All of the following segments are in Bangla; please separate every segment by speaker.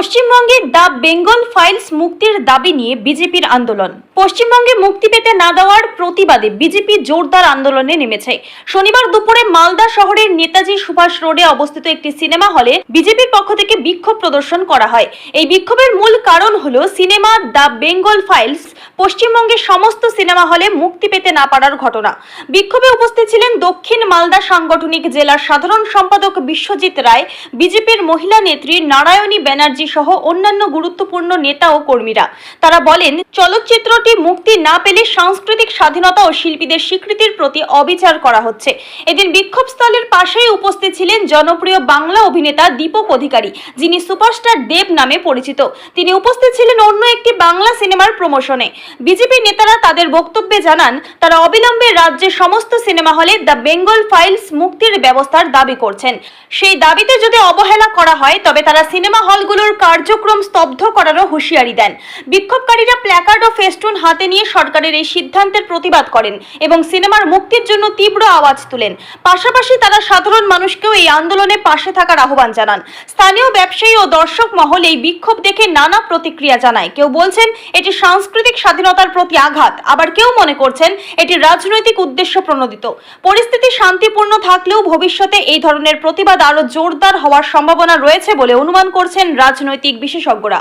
Speaker 1: পশ্চিমবঙ্গে দ্য বেঙ্গল ফাইলস মুক্তির দাবি নিয়ে বিজেপির আন্দোলন। পশ্চিমবঙ্গে মুক্তি পেতে না দেওয়ার প্রতিবাদে বিজেপি জোরদার আন্দোলনে নেমেছে। শনিবার দুপুরে মালদা শহরের নেতাজি সুভাষ রোডে অবস্থিত একটি সিনেমা হলে বিজেপির পক্ষ থেকে বিক্ষোভ প্রদর্শন করা হয়। এই বিক্ষোভের মূল কারণ হল সিনেমা দ্য বেঙ্গল ফাইলস পশ্চিমবঙ্গের সমস্ত সিনেমা হলে মুক্তি পেতে না পারার ঘটনা। বিক্ষোভে উপস্থিত ছিলেন দক্ষিণ মালদা সাংগঠনিক জেলার সাধারণ সম্পাদক বিশ্বজিৎ রায়, বিজেপির মহিলা নেত্রী নারায়ণী ব্যানার্জি সহ অন্যান্য গুরুত্বপূর্ণ নেতা ও কর্মীরা। তারা বলেন, চলচ্চিত্রটি মুক্তি না পেলে সাংস্কৃতিক স্বাধীনতা ও শিল্পীদের স্বীকৃতির প্রতি অবিচার করা হচ্ছে। এদিন বিক্ষোভস্থলের পাশেই উপস্থিত ছিলেন জনপ্রিয় বাংলা অভিনেতা দীপক অধিকারী, যিনি সুপারস্টার দেব নামে পরিচিত। তিনি উপস্থিত ছিলেন অন্য একটি বাংলা সিনেমার প্রমোশনে। বিজেপি নেতারা তাদের বক্তব্যে জানান, তারা অবিলম্বে রাজ্যের সমস্ত সিনেমা হলে দ্য বেঙ্গল ফাইলস মুক্তির ব্যবস্থার দাবি করছেন। সেই দাবিতে যদি অবহেলা করা হয়, তবে তারা সিনেমা হলগুলোর কার্যক্রম স্তব্ধ করারও হুঁশিয়ারি দেন। বিক্ষোভকারীরা প্ল্যাকার্ড ও ফেস্টুন হাতে নিয়ে সরকারের এই সিদ্ধান্তের প্রতিবাদ করেন এবং সিনেমার মুক্তির জন্য তীব্র আওয়াজ তুলেন। পাশাপাশি তারা সাধারণ মানুষকেও এই আন্দোলনে পাশে থাকার আহ্বান জানান। স্থানীয় ব্যবসায়ী ও দর্শক মহল এই বিক্ষোভ দেখে নানা প্রতিক্রিয়া জানায়। কেউ বলছেন, এটি সাংস্কৃতিক স্বাধীনতার প্রতি আঘাত। আবার কেউ মনে করছেন এটি রাজনৈতিক উদ্দেশ্য প্রণোদিত। পরিস্থিতি শান্তিপূর্ণ থাকলেও ভবিষ্যতে এই ধরনের প্রতিবাদ আরও জোরদার হওয়ার সম্ভাবনা রয়েছে বলে অনুমান করছেন রাজনৈতিক বিশেষজ্ঞরা।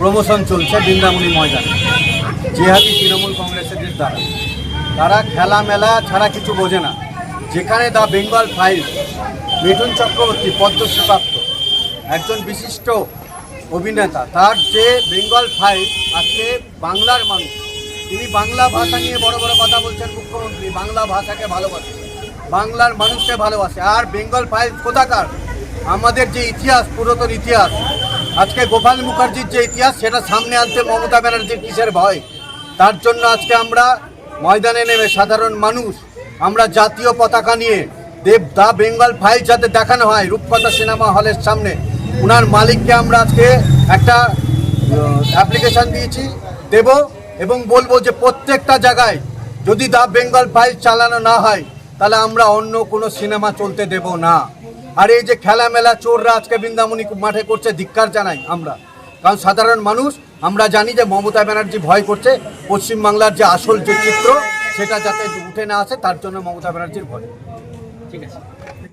Speaker 2: প্রমোশন চলছে বৃন্দাবনী ময়দানে। জিহাদি তৃণমূল কংগ্রেসের দ্বারা। তারা খেলা মেলা ছাড়া কিছু বোঝে না। যেখানে the Bengal file, Mithun Chakraborty পদ্মশ্রীপ্রাপ্ত একজন বিশিষ্ট অভিনেতা। তার যে বেঙ্গল ফাইল আজকে বাংলার মানুষ। তিনি বাংলা ভাষা নিয়ে বড় বড় কথা বলছেন মুখ্যমন্ত্রী। বাংলা ভাষাকে ভালোবাসে। বাংলার মানুষকে ভালোবাসে। আর বেঙ্গল ফাইল কোথাকার? আমাদের যে ইতিহাস, পুরাতন ইতিহাস। আজকে গোপাল মুখার্জির যে ইতিহাস, সেটা সামনে আনতে মমতা ব্যানার্জির কিসের ভয়? তার জন্য আজকে আমরা ময়দানে নেমে সাধারণ মানুষ, আমরা জাতীয় পতাকা নিয়ে দেব দা বেঙ্গল ফাইল যাতে দেখানো হয় রূপকথা সিনেমা হলের সামনে। ওনার মালিককে আমরা আজকে একটা অ্যাপ্লিকেশন দিয়েছি, দেব এবং বলব যে প্রত্যেকটা জায়গায় যদি দা বেঙ্গল ফাইল চালানো না হয়, তাহলে আমরা অন্য কোনো সিনেমা চলতে দেব না। আর এই যে খেলা মেলা চোররা আজকে বৃন্দাবনী মাঠে করছে, ধিক্কার জানাই আমরা। কারণ সাধারণ মানুষ, আমরা জানি যে মমতা ব্যানার্জি ভয় করছে পশ্চিমবাংলার যে আসল যে চিত্র, সেটা যাতে উঠে না আসে, তার জন্য মমতা ব্যানার্জির ভয়।